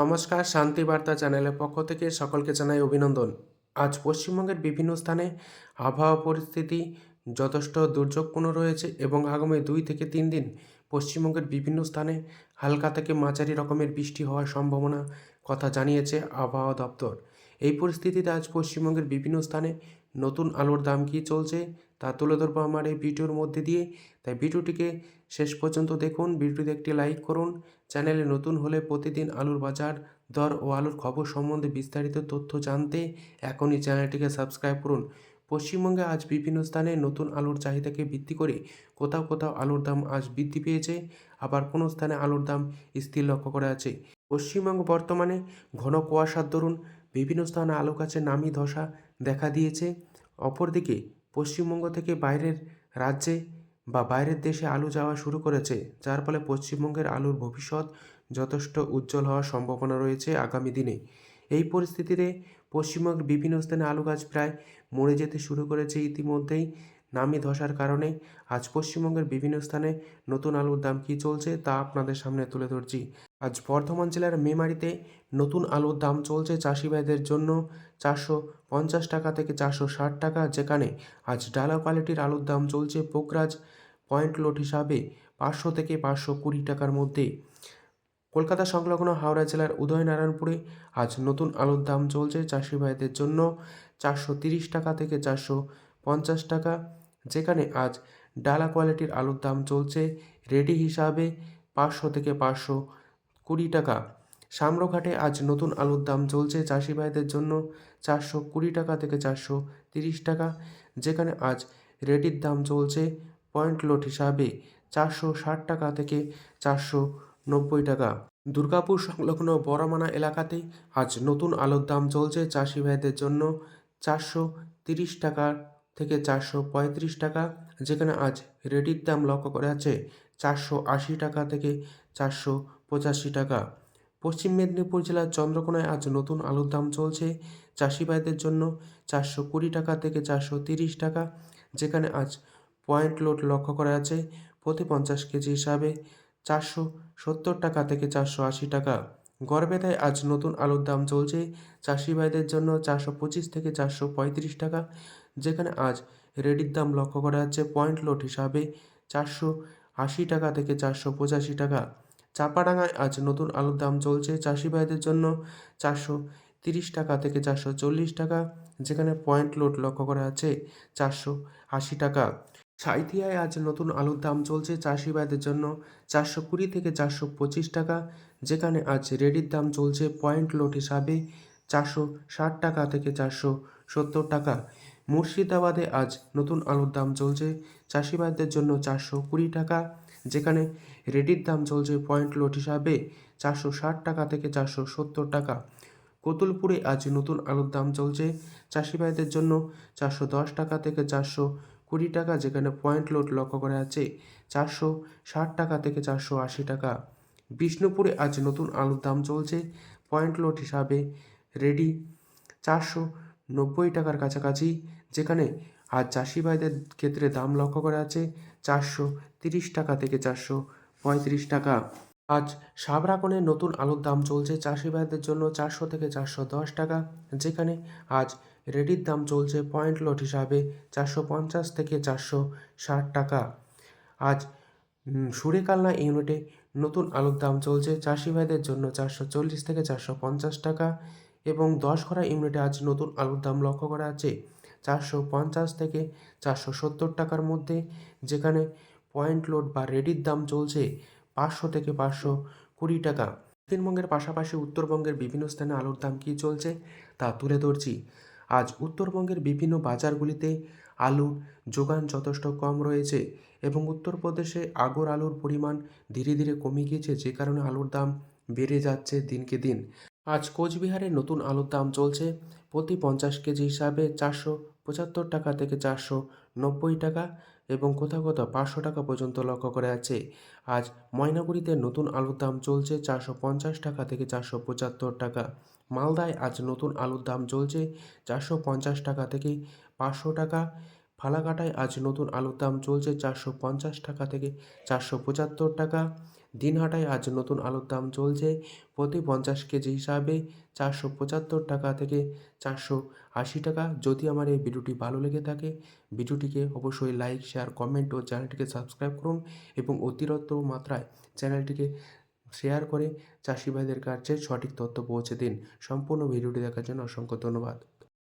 নমস্কার, শান্তি বার্তা চ্যানেলের পক্ষ থেকে সকলকে জানাই অভিনন্দন। আজ পশ্চিমবঙ্গের বিভিন্ন স্থানে আবহাওয়া পরিস্থিতি যথেষ্ট দুর্যোগপূর্ণ রয়েছে এবং আগামী দুই থেকে তিন দিন পশ্চিমবঙ্গের বিভিন্ন স্থানে হালকা থেকে মাঝারি রকমের বৃষ্টি হওয়ার সম্ভাবনা কথা জানিয়েছে আবহাওয়া দপ্তর। এই পরিস্থিতিতে আজ পশ্চিমবঙ্গের বিভিন্ন স্থানে নতুন আলুর দাম কী চলছে তা তুলে ধরবো আমার এই ভিডিওর মধ্যে দিয়ে। তাই ভিডিওটিকে শেষ পর্যন্ত দেখুন ভিডিওতে একটি লাইক করুন। চ্যানেলে নতুন হলে প্রতিদিন আলুর বাজার, দর ও আলুর খবর সম্বন্ধে বিস্তারিত তথ্য জানতে এখনই চ্যানেলটিকে সাবস্ক্রাইব করুন। পশ্চিমবঙ্গে আজ বিভিন্ন স্থানে নতুন আলুর চাহিদাকে ভিত্তি করে কোথাও কোথাও আলুর দাম আজ বৃদ্ধি পেয়েছে, আবার কোনো স্থানে আলুর দাম স্থির লক্ষ্য করা আছে পশ্চিমবঙ্গ বর্তমানে ঘন কুয়াশার দরুন বিভিন্ন স্থানে আলো গাছের নামি ধসা দেখা দিয়েছে। অপরদিকে, পশ্চিমবঙ্গ থেকে বাইরের রাজ্যে বা বাইরের দেশে আলু যাওয়া শুরু করেছে, যার ফলে পশ্চিমবঙ্গের আলুর ভবিষ্যৎ যথেষ্ট উজ্জ্বল হওয়ার সম্ভাবনা রয়েছে আগামী দিনে। এই পরিস্থিতিতে পশ্চিমবঙ্গের বিভিন্ন স্থানে আলু গাছ প্রায় মরে যেতে শুরু করেছে ইতিমধ্যেই। নামি ধসার কারণে আজ পশ্চিমবঙ্গের বিভিন্ন স্থানে নতুন আলুর দাম কী চলছে তা আপনাদের সামনে তুলে ধরছি। আজ বর্ধমান জেলার মেমারিতে নতুন আলুর দাম চলছে চাষি ভাইদের জন্য চারশো পঞ্চাশ টাকা থেকে চারশো ষাট টাকা, যেখানে আজ ডালা কোয়ালিটির আলুর দাম চলছে পোকরাজ পয়েন্ট লোড হিসাবে পাঁচশো থেকে পাঁচশো কুড়ি টাকার মধ্যে। কলকাতা সংলগ্ন হাওড়া জেলার উদয়নারায়ণপুরে আজ নতুন আলুর দাম চলছে চাষি ভাইদের জন্য চারশো তিরিশ টাকা থেকে চারশো পঞ্চাশ টাকা। যেখানে আজ ডালা কোয়ালিটির আলুর দাম চলছে রেডি হিসাবে পাঁচশো থেকে পাঁচশো কুড়ি টাকা। সামরঘাটে আজ নতুন আলুর দাম চলছে চাষি ভাইদের জন্য চারশো কুড়ি টাকা থেকে চারশো তিরিশ টাকা। যেখানে আজ রেডির দাম চলছে পয়েন্ট লোড হিসাবে চারশো ষাট টাকা থেকে চারশো নব্বই টাকা। দুর্গাপুর সংলগ্ন বড়মানা এলাকাতে আজ নতুন আলুর দাম চলছে চাষি ভাইদের জন্য চারশো তিরিশ টাকা থেকে চারশো পঁয়ত্রিশ টাকা, যেখানে আজ রেডির দাম লক্ষ্য করা আছে চারশো আশি টাকা থেকে চারশো পঁচাশি টাকা। পশ্চিম মেদিনীপুর জেলার চন্দ্রকোনায় আজ নতুন আলুর দাম চলছে। চাষি ভাইদের জন্য চারশো কুড়ি টাকা থেকে চারশো তিরিশ টাকা, যেখানে আজ পয়েন্ট লোড লক্ষ্য করা আছে প্রতি পঞ্চাশ কেজি হিসাবে চারশো সত্তর টাকা থেকে চারশো আশি টাকা। গড়বেতায় আজ নতুন আলুর দাম চলছে। চাষি ভাইদের জন্য চারশো পঁচিশ থেকে চারশো পঁয়ত্রিশ টাকা যেখানে আজ রেডির দাম লক্ষ্য করা যাচ্ছে পয়েন্ট লোড হিসাবে চারশো আশি টাকা থেকে চারশো পঁচাশি টাকা। চাপাডাঙ্গায় আজ নতুন আলুর দাম চলছে চাষি ভাইদের জন্য চারশো তিরিশ টাকা থেকে চারশো চল্লিশ টাকা, যেখানে পয়েন্ট লোড লক্ষ্য করা আছে চারশো আশি টাকা। সাঁইথিয়ায় আজ নতুন আলুর দাম চলছে চাষি ভাইদের জন্য চারশো কুড়ি থেকে চারশো পঁচিশ টাকা, যেখানে আজ রেডির দাম চলছে পয়েন্ট লোড হিসাবে চারশো ষাট টাকা থেকে চারশো সত্তর টাকা। মুর্শিদাবাদে আজ নতুন আলুর দাম চলছে। চাষি ভাইদের জন্য চারশো কুড়ি টাকা, যেখানে রেডির দাম চলছে পয়েন্ট লোড হিসাবে চারশো ষাট টাকা থেকে চারশো সত্তর টাকা। কতুলপুরে আজ নতুন আলুর দাম চলছে। চাষিভাইদের জন্য চারশো দশ টাকা থেকে চারশো কুড়ি টাকা, যেখানে পয়েন্ট লোড লক্ষ্য করা আছে চারশো ষাট টাকা থেকে চারশো আশি টাকা। বিষ্ণুপুরে আজ নতুন আলুর দাম চলছে পয়েন্ট লোড হিসাবে রেডি চারশো নব্বই টাকার কাছাকাছি। যেখানে আজ চাষি ভাইদের ক্ষেত্রে দাম লক্ষ্য করা আছে চারশো তিরিশ টাকা থেকে চারশো পঁয়ত্রিশ টাকা। আজ সাবরাকনে নতুন আলুর দাম চলছে চাষি ভাইদের জন্য চারশো থেকে চারশো দশ টাকা, যেখানে আজ রেডির দাম চলছে পয়েন্ট লোড হিসাবে চারশো পঞ্চাশ থেকে চারশো ষাট টাকা। আজ সুরেকালনা ইউনিটে নতুন আলুর দাম চলছে চাষি ভাইদের জন্য চারশো চল্লিশ থেকে চারশো পঞ্চাশ টাকা এবং দশ ঘরা ইউনিটে আজ নতুন আলুর দাম লক্ষ্য করা আছে চারশো পঞ্চাশ থেকে চারশো সত্তর টাকার মধ্যে, যেখানে পয়েন্ট লোড বা রেডির দাম চলছে পাঁচশো থেকে পাঁচশো কুড়ি টাকা। দক্ষিণবঙ্গের পাশাপাশি উত্তরবঙ্গের বিভিন্ন স্থানে আলুর দাম কী চলছে তা তুলে ধরছি। আজ উত্তরবঙ্গের বিভিন্ন বাজারগুলিতে আলুর যোগান যথেষ্ট কম রয়েছে এবং উত্তরপ্রদেশে আগর আলুর পরিমাণ ধীরে ধীরে কমে গিয়েছে, যে কারণে আলুর দাম বেড়ে যাচ্ছে দিনকে দিন। আজ কোচবিহারে নতুন আলুর দাম চলছে। প্রতি পঞ্চাশ কেজি হিসাবে চারশো পঁচাত্তর টাকা থেকে চারশো নব্বই টাকা এবং কোথাও কোথাও পাঁচশো টাকা পর্যন্ত লক্ষ্য করে আছে আজ ময়নাগুড়িতে নতুন আলুর দাম চলছে চারশো পঞ্চাশ টাকা থেকে চারশো পঁচাত্তর টাকা। মালদায় আজ নতুন আলুর দাম চলছে চারশো পঞ্চাশ টাকা থেকে পাঁচশো টাকা। ফালাকাটায় আজ নতুন আলুর দাম চলছে চারশো পঞ্চাশ টাকা থেকে চারশো পঁচাত্তর টাকা। দিনহাটায় আজ নতুন আলুর দাম চলছে। প্রতি পঞ্চাশ কেজি হিসাবে চারশো পঁচাত্তর টাকা থেকে চারশো আশি টাকা। যদি আমার এই ভিডিওটি ভালো লেগে থাকে, ভিডিওটিকে অবশ্যই লাইক, শেয়ার, কমেন্ট ও চ্যানেলটিকে সাবস্ক্রাইব করুন এবং অতিরিক্ত মাত্রায় চ্যানেলটিকে শেয়ার করে চাষি ভাইদের কাছে সঠিক তথ্য পৌঁছে দিন। সম্পূর্ণ ভিডিওটি দেখার জন্য অসংখ্য ধন্যবাদ।